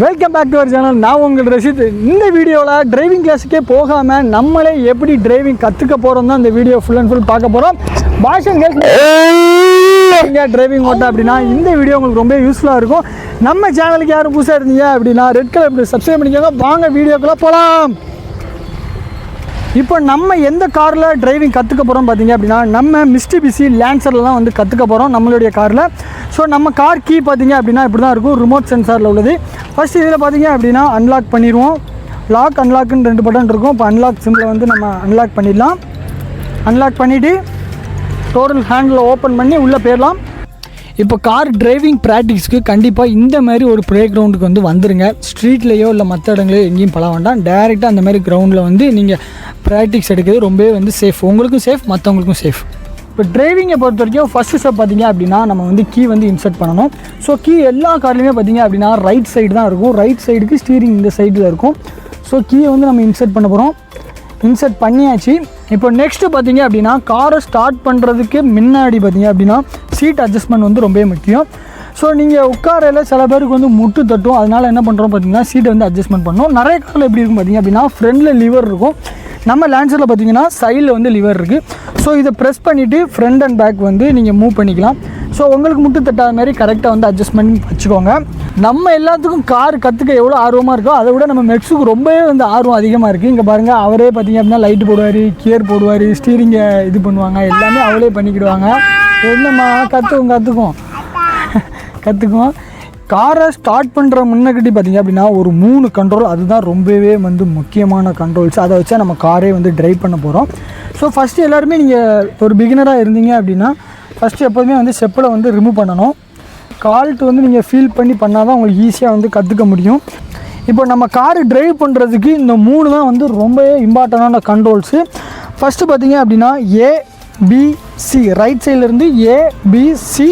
Welcome back to our channel நான் உங்கள் ரசித் இந்த வீடியோவில் டிரைவிங் கிளாஸுக்கே போகாமல் நம்மளே எப்படி டிரைவிங் கற்றுக்க போகிறோம் தான் இந்த வீடியோ ஃபுல் அண்ட் ஃபுல் பார்க்க போகிறோம் பாஷன் டிரைவிங் ஓட்ட அப்படின்னா இந்த வீடியோ உங்களுக்கு ரொம்ப யூஸ்ஃபுல்லாக இருக்கும். நம்ம சேனலுக்கு யாரும் புதுசாக இருந்தீங்க அப்படின்னா ரெட் கலர் இப்படி சப்ஸ்கிரைப் பண்ணிக்கோங்க. வாங்க வீடியோக்குள்ளே போகலாம் இப்போ நம்ம எந்த காரில் டிரைவிங் கற்றுக்க போகிறோம் பார்த்தீங்க அப்படின்னா நம்ம மிஸ்டி பிசி லேன்சர்லாம் வந்து கற்றுக்க போகிறோம் நம்மளுடைய காரில் ஸோ நம்ம கார் கீ பார்த்தீங்க அப்படின்னா இப்படி தான் இருக்கும் ரிமோட் சென்சாரில் உள்ளது. ஃபஸ்ட் இதில் பார்த்தீங்க அப்படின்னா அன்லாக் பண்ணிடுவோம். லாக் அன்லாக்குன்னு ரெண்டு பட்டன் இருக்கும். இப்போ அன்லாக் சிம்பிளை வந்து நம்ம அன்லாக் பண்ணிடலாம். அன்லாக் பண்ணிவிட்டு டோட்டல் ஹேண்டில் ஓப்பன் பண்ணி உள்ளே போயிடலாம். இப்போ கார் டிரைவிங் ப்ராக்டிஸ்க்கு கண்டிப்பாக இந்த மாதிரி ஒரு ப்ளே கிரவுண்டுக்கு வந்து வந்துடுங்க ஸ்ட்ரீட்லேயோ இல்லை மற்ற இடங்களையோ எங்கேயும் பழ வேண்டாம். டேரெக்டாக அந்த மாதிரி கிரவுண்டில் வந்து நீங்கள் ப்ராக்டிஸ் எடுக்கிறது ரொம்பவே வந்து சேஃப் உங்களுக்கும் சேஃப் மற்றவங்களுக்கும் சேஃப் இப்போ டிரைவிங்கை பொறுத்த வரைக்கும் ஃபஸ்ட்டு ஸ்டெப் பார்த்தீங்க அப்படின்னா நம்ம வந்து கீ வந்து இன்சர்ட் பண்ணணும். ஸோ கீ எல்லா கார்லையுமே பார்த்தீங்க அப்படின்னா ரைட் சைடு தான் இருக்கும். ரைட் சைடுக்கு ஸ்டீரிங் இந்த சைடில் இருக்கும். ஸோ கீயை வந்து நம்ம இன்சர்ட் பண்ண போகிறோம் இன்சர்ட் பண்ணியாச்சு. இப்போ நெக்ஸ்ட்டு பார்த்தீங்க அப்படின்னா காரை ஸ்டார்ட் பண்ணுறதுக்கு முன்னாடி பார்த்திங்க அப்படின்னா சீட் அட்ஜஸ்ட்மெண்ட் வந்து ரொம்பவே முக்கியம். ஸோ நீங்கள் உட்காரையில் சில பேருக்கு வந்து முட்டு தட்டும். அதனால் என்ன பண்ணுறோம் பார்த்தீங்கன்னா சீட்டை வந்து அட்ஜஸ்ட்மெண்ட் பண்ணணும் நிறைய காரில் எப்படி இருக்கும் பார்த்தீங்க அப்படின்னா ஃப்ரண்டில் லிவர் இருக்கும். நம்ம லான்சரில் பார்த்தீங்கன்னா சைடில் வந்து லிவர் இருக்குது ஸோ இதை ப்ரெஸ் பண்ணிவிட்டு ஃப்ரண்ட் அண்ட் பேக் வந்து நீங்கள் மூவ் பண்ணிக்கலாம். ஸோ உங்களுக்கு முட்டு தட்டாத மாதிரி கரெக்டாக வந்து அட்ஜஸ்ட்மெண்ட் வச்சுக்கோங்க. நம்ம எல்லாத்துக்கும் கார் கற்றுக்க எவ்வளோ ஆர்வமாக இருக்கோ அதை விட நம்ம மெக்ஸுக்கு ரொம்பவே வந்து ஆர்வம் அதிகமாக இருக்குது இங்கே பாருங்கள் அவரே பார்த்தீங்க அப்படின்னா லைட்டு போடுவார் கியர் போடுவார் ஸ்டீரிங்கை இது பண்ணுவாங்க. எல்லாமே அவளே பண்ணிக்கிடுவாங்க. என்னம்மா கற்றுக்கும் கற்றுக்கும் கற்றுக்குவோம் காரை ஸ்டார்ட் பண்ணுற முன்னக்கட்டி பார்த்தீங்க அப்படின்னா ஒரு மூணு கண்ட்ரோல் அதுதான் ரொம்பவே வந்து முக்கியமான கண்ட்ரோல்ஸ் அதை வச்சா நம்ம காரே வந்து ட்ரைவ் பண்ண போகிறோம் ஸோ ஃபஸ்ட்டு எல்லாருமே நீங்கள் ஒரு பிகினராக இருந்தீங்க அப்படின்னா ஃபஸ்ட்டு எப்போதுமே வந்து ஸ்டெப்பில் வந்து ரிமூவ் பண்ணணும். கால்ட்டு வந்து நீங்கள் ஃபீல் பண்ணி பண்ணால் தான் உங்களுக்கு ஈஸியாக வந்து கற்றுக்க முடியும். இப்போ நம்ம காரு ட்ரைவ் பண்ணுறதுக்கு இந்த மூணு தான் வந்து ரொம்பவே இம்பார்ட்டண்டான கண்ட்ரோல்ஸு ஃபஸ்ட்டு பார்த்தீங்க அப்படின்னா ஏ பிசி ரைட் சைட்லேருந்து ஏபிசி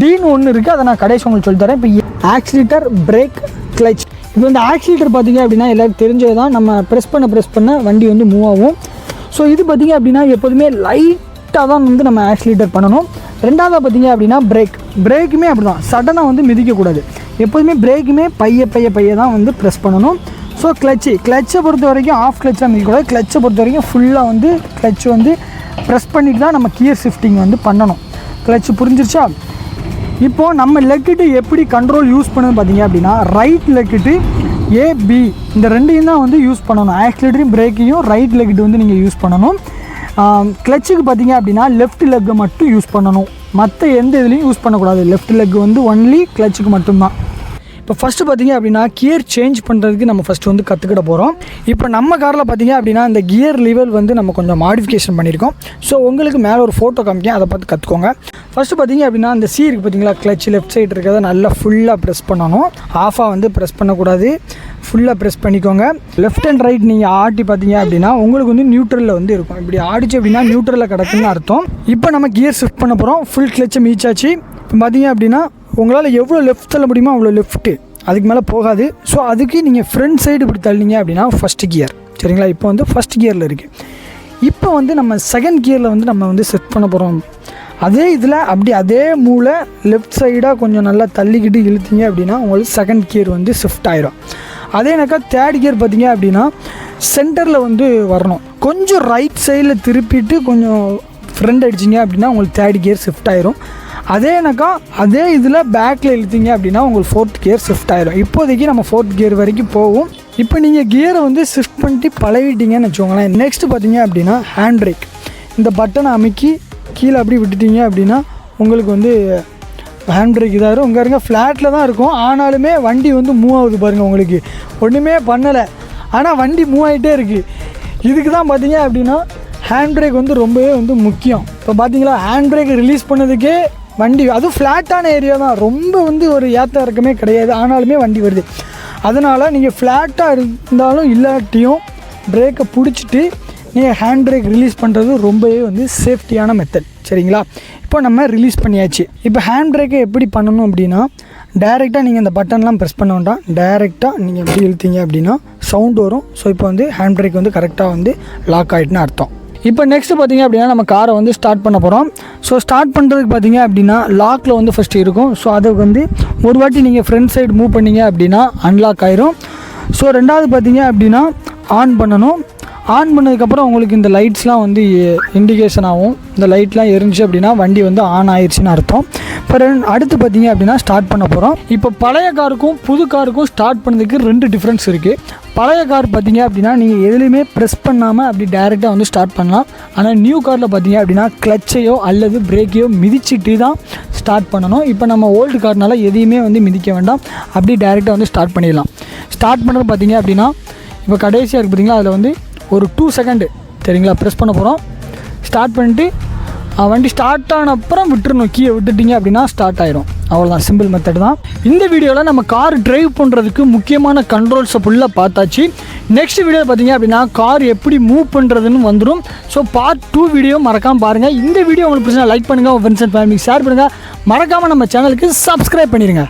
டீன் ஒன்று இருக்குது அதை நான் கடைசி உங்களுக்கு சொல்லித்தரேன் இப்போ ஆக்சிலேட்டர் பிரேக் கிளச் இப்போ இந்த ஆக்சிலேட்டர் பார்த்தீங்க அப்படின்னா எல்லாருக்கும் தெரிஞ்சது தான் நம்ம ப்ரெஸ் பண்ண ப்ரெஸ் பண்ண வண்டி வந்து மூவ் ஆகும். ஸோ இது பார்த்திங்க அப்படின்னா எப்போதுமே லைட்டாக தான் வந்து நம்ம ஆக்சிலேட்டர் பண்ணணும். ரெண்டாவது பார்த்தீங்க அப்படின்னா பிரேக் பிரேக்குமே அப்படி தான் சடனாக வந்து மிதிக்கக்கூடாது எப்போதுமே பிரேக்குமே பைய பைய பைய தான் வந்து ப்ரெஸ் பண்ணணும். ஸோ கிளச்சு கிளச்சை பொறுத்த வரைக்கும் ஆஃப் கிளச்சாக மிதிக்கக்கூடாது. கிளச்சை பொறுத்த வரைக்கும் ஃபுல்லாக வந்து கிளச் வந்து ப்ரெஸ் பண்ணிட்டு தான் நம்ம கியர் ஷிஃப்டிங் வந்து பண்ணணும். கிளச்சு புரிஞ்சிருச்சா? இப்போது நம்ம லெக்கிட்டு எப்படி கண்ட்ரோல் யூஸ் பண்ணுது பார்த்தீங்க அப்படின்னா ரைட் லெக்கிட்டு ஏபி இந்த ரெண்டையும் தான் வந்து யூஸ் பண்ணணும். ஆக்சிலேட்டரையும் பிரேக்கையும் ரைட் லெக்கிட்டு வந்து நீங்கள் யூஸ் பண்ணணும். கிளச்சுக்கு பார்த்தீங்க அப்படின்னா லெஃப்ட் லெக்கை மட்டும் யூஸ் பண்ணணும். மற்ற எந்த இதுலேயும் யூஸ் பண்ணக்கூடாது. லெஃப்ட் லெக் வந்து ஒன்லி கிளச்சுக்கு மட்டும்தான். இப்போ ஃபஸ்ட்டு பார்த்தீங்க அப்படின்னா கியர் சேஞ்ச் பண்ணுறதுக்கு நம்ம ஃபஸ்ட்டு வந்து கற்றுக்கிட போகிறோம் இப்போ நம்ம காரில் பார்த்தீங்க அப்படின்னா இந்த கியர் லெவல் வந்து நம்ம கொஞ்சம் மாடிஃபிகேஷன் பண்ணியிருக்கோம். ஸோ உங்களுக்கு மேலே ஒரு ஃபோட்டோ காமிக்கேன் அதை பார்த்து கற்றுக்கோங்க ஃபஸ்ட்டு பார்த்தீங்க அப்படின்னா அந்த சி இருக்குது பார்த்தீங்களா கிளச் லெஃப்ட் சைடு இருக்கிறத நல்லா ஃபுல்லாக ப்ரெஸ் பண்ணணும். ஆஃபாக வந்து ப்ரெஸ் பண்ணக்கூடாது. ஃபுல்லாக ப்ரெஸ் பண்ணிக்கோங்க. லெஃப்ட் அண்ட் ரைட் நீங்கள் ஆட்டி பார்த்தீங்க அப்படின்னா உங்களுக்கு வந்து நியூட்ரலில் வந்து இருக்கும். இப்படி ஆடிச்சு அப்படின்னா நியூட்ரலில் கிடக்குன்னு அர்த்தம். இப்போ நம்ம கியர் ஷிஃப்ட் பண்ண போகிறோம் ஃபுல் கிளச்சை மீச்சாச்சு. இப்போ பார்த்தீங்க அப்படின்னா உங்களால் எவ்வளோ லெஃப்ட் தள்ள முடியுமோ அவ்வளோ லெஃப்ட்டு அதுக்கு மேலே போகாது. ஸோ அதுக்கு நீங்கள் ஃப்ரண்ட் சைடு இப்படி தள்ளிங்க அப்படின்னா ஃபஸ்ட் கியர் சரிங்களா? இப்போ வந்து ஃபஸ்ட் கியரில் இருக்குது இப்போ வந்து நம்ம செகண்ட் கியரில் வந்து நம்ம வந்து செட் பண்ண போகிறோம் அதே இதில் அப்படி அதே மூளை லெஃப்ட் சைடாக கொஞ்சம் நல்லா தள்ளிக்கிட்டு இழுத்தீங்க அப்படின்னா உங்களுக்கு செகண்ட் கியர் வந்து ஷிஃப்ட் ஆயிரும். அதே எனக்கா தேர்ட் கியர் பார்த்தீங்க அப்படின்னா சென்டரில் வந்து வரணும். கொஞ்சம் ரைட் சைடில் திருப்பிட்டு கொஞ்சம் ஃப்ரெண்ட் அடிச்சிங்க அப்படின்னா உங்களுக்கு தேர்ட் கியர் ஷிஃப்ட் ஆயிரும். அதே எனக்கா அதே இதில் பேக்கில் இழுத்தீங்க அப்படின்னா உங்களுக்கு ஃபோர்த் கியர் ஷிஃப்ட் ஆயிரும். இப்போதைக்கு நம்ம ஃபோர்த் கியர் வரைக்கும் போகும் இப்போ நீங்கள் கியரை வந்து ஷிஃப்ட் பண்ணிட்டு பழகிட்டீங்கன்னு வச்சுக்கோங்களேன். நெக்ஸ்ட் பார்த்தீங்க அப்படின்னா ஹேண்ட் பிரேக் இந்த பட்டனை அமைக்கி கீழே அப்படி விட்டுட்டீங்க அப்படின்னா உங்களுக்கு வந்து ஹேண்ட் பிரேக் இதாக இருக்கும். உங்கள் இருங்க ஃப்ளாட்டில் தான் இருக்கும். ஆனாலுமே வண்டி வந்து மூவ் ஆகுது பாருங்கள் உங்களுக்கு. ஒன்றுமே பண்ணலை. ஆனால் வண்டி மூவ் ஆகிட்டே இருக்குது இதுக்கு தான் பார்த்தீங்க அப்படின்னா ஹேண்ட் பிரேக் வந்து ரொம்பவே வந்து முக்கியம். இப்போ பார்த்தீங்களா ஹேண்ட் பிரேக் ரிலீஸ் பண்ணதுக்கே வண்டி அதுவும் ஃப்ளாட்டான ஏரியா தான். ரொம்ப வந்து ஒரு ஏற்ற இறக்கமே கிடையாது. ஆனாலுமே வண்டி வருது. அதனால் நீங்கள் ஃப்ளாட்டாக இருந்தாலும் இல்லாட்டியும் பிரேக்கை பிடிச்சிட்டு நீங்கள் ஹேண்ட் பிரேக் ரிலீஸ் பண்ணுறது ரொம்பவே வந்து சேஃப்டியான மெத்தட் சரிங்களா? இப்போ நம்ம ரிலீஸ் பண்ணியாச்சு. இப்போ ஹேண்ட் பிரேக்கை எப்படி பண்ணணும் அப்படின்னா டைரெக்டாக நீங்கள் இந்த பட்டன்லாம் ப்ரெஸ் பண்ண வேண்டாம். டைரெக்டாக நீங்கள் எப்படி இழுத்தீங்க அப்படின்னா சவுண்ட் வரும். ஸோ இப்போ வந்து ஹேண்ட் பிரேக் வந்து கரெக்டாக வந்து லாக் ஆகிட்டுன்னு அர்த்தம். இப்போ நெக்ஸ்ட் பார்த்தீங்க அப்படின்னா நம்ம காரை வந்து ஸ்டார்ட் பண்ண போகிறோம் ஸோ ஸ்டார்ட் பண்ணுறதுக்கு பார்த்தீங்க அப்படின்னா லாக்கில் வந்து ஃபஸ்ட்டு இருக்கும். ஸோ அதுக்கு வந்து ஒரு வாட்டி நீங்கள் ஃப்ரண்ட் சைடு மூவ் பண்ணீங்க அப்படின்னா அன்லாக் ஆயிரும். ஸோ ரெண்டாவது பார்த்தீங்க அப்படின்னா ஆன் பண்ணணும். ஆன் பண்ணதுக்கப்புறம் உங்களுக்கு இந்த லைட்ஸ்லாம் வந்து இண்டிகேஷன் ஆகும். இந்த லைட்லாம் எரிஞ்சு அப்படின்னா வண்டி வந்து ஆன் ஆயிடுச்சுன்னு அர்த்தம். இப்போ ரெண்டு அடுத்து பார்த்தீங்க அப்படின்னா ஸ்டார்ட் பண்ண போகிறோம் இப்போ பழைய காருக்கும் புது காருக்கும் ஸ்டார்ட் பண்ணதுக்கு ரெண்டு டிஃப்ரென்ஸ் இருக்குது பழைய கார் பார்த்தீங்க அப்படின்னா நீங்கள் எதுலேயுமே ப்ரெஸ் பண்ணாமல் அப்படி டேரெக்டாக வந்து ஸ்டார்ட் பண்ணலாம். ஆனால் நியூ காரில் பார்த்தீங்க அப்படின்னா கிளச்சையோ அல்லது பிரேக்கையோ மிதிச்சிட்டு தான் ஸ்டார்ட் பண்ணணும். இப்போ நம்ம ஓல்டு கார்னால எதையுமே வந்து மிதிக்க வேண்டாம். அப்படி டேரெக்டாக வந்து ஸ்டார்ட் பண்ணிடலாம். ஸ்டார்ட் பண்ணுறது பார்த்தீங்க அப்படின்னா இப்போ கடைசியாக இருக்குது பார்த்தீங்களா? அதில் வந்து ஒரு டூ செகண்டு சரிங்களா? ப்ரெஸ் பண்ண போகிறோம் ஸ்டார்ட் பண்ணிட்டு வண்டி ஸ்டார்ட் ஆன அப்புறம் விட்டுறணும். கீயை விட்டுட்டீங்க அப்படின்னா ஸ்டார்ட் ஆயிரும். அவ்வளோதான் சிம்பிள் மெத்தட் தான். இந்த வீடியோவில் நம்ம கார் டிரைவ் பண்ணுறதுக்கு முக்கியமான கண்ட்ரோல்ஸை ஃபுல்லாக பார்த்தாச்சு. நெக்ஸ்ட் வீடியோ பார்த்தீங்க அப்படின்னா கார் எப்படி மூவ் பண்ணுறதுன்னு வந்துடும் ஸோ பார்ட் டூ வீடியோ மறக்காமல் பாருங்கள் இந்த வீடியோ உங்களுக்கு பிரச்சனை லைக் பண்ணுங்கள் உங்கள் ஃப்ரெண்ட்ஸ் அண்ட் ஃபேமிலி ஷேர் பண்ணுங்கள் மறக்காமல் நம்ம சேனலுக்கு சப்ஸ்கிரைப் பண்ணிடுங்க